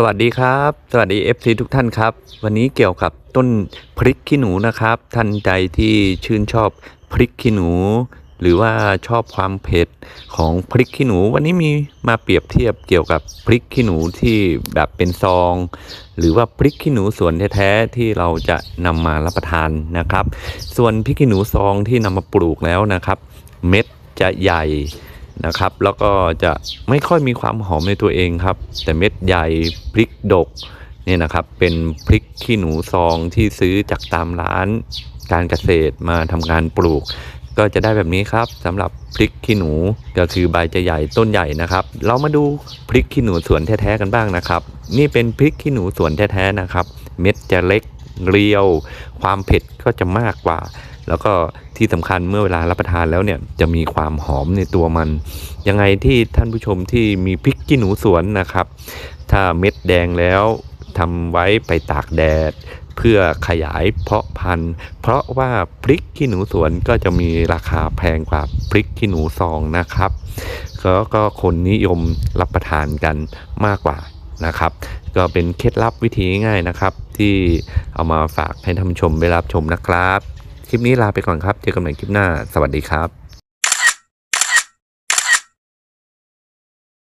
สวัสดีครับ สวัสดี FC ทุกท่านครับ วันนี้เกี่ยวกับต้นพริกขี้หนูนะครับ ท่านใดที่ชื่นชอบพริกขี้หนู หรือว่าชอบความเผ็ดของพริกขี้หนู วันนี้มีมาเปรียบเทียบเกี่ยวกับพริกขี้หนูที่แบบเป็นซอง หรือว่าพริกขี้หนูสวนแท้ๆที่เราจะนำมารับประทานนะครับ ส่วนพริกขี้หนูซองที่นำมาปลูกแล้วนะครับ เม็ดจะใหญ่ นะครับ แล้วก็จะไม่ค่อยมีความหอมในตัวเองครับ แต่เม็ดใหญ่พริกดกเนี่ยนะครับ เป็นพริกขี้หนูซองที่ซื้อจากตามร้านการเกษตรมาทำการปลูก ก็จะได้แบบนี้ครับสำหรับพริกขี้หนูก็คือใบจะใหญ่ต้นใหญ่นะครับ เรามาดูพริกขี้หนูสวนแท้ๆกันบ้างนะครับ นี่เป็นพริกขี้หนูสวนแท้ๆนะครับ เม็ดจะเล็กเรียว ความเผ็ดก็จะมากกว่า แล้วก็ที่สำคัญเมื่อเวลารับประทานแล้วเนี่ยจะมีความหอมในตัวมัน ยังไงที่ท่านผู้ชมที่มีพริกขี้หนูสวนนะครับ ถ้าเม็ดแดงแล้วทำไว้ไปตากแดด เพื่อขยายเพาะพันธุ์ เพราะว่าพริกขี้หนูสวนก็จะมีราคาแพงกว่าพริกขี้หนูซองนะครับก็ก็คนนิยมรับประทานกันมากกว่านะครับ ก็เป็นเคล็ดลับวิธีง่ายๆนะครับ ที่เอามาฝากให้ท่านชมได้รับชมนะครับ คลิปนี้ลาไปก่อนครับ เจอกันใหม่คลิปหน้า สวัสดีครับ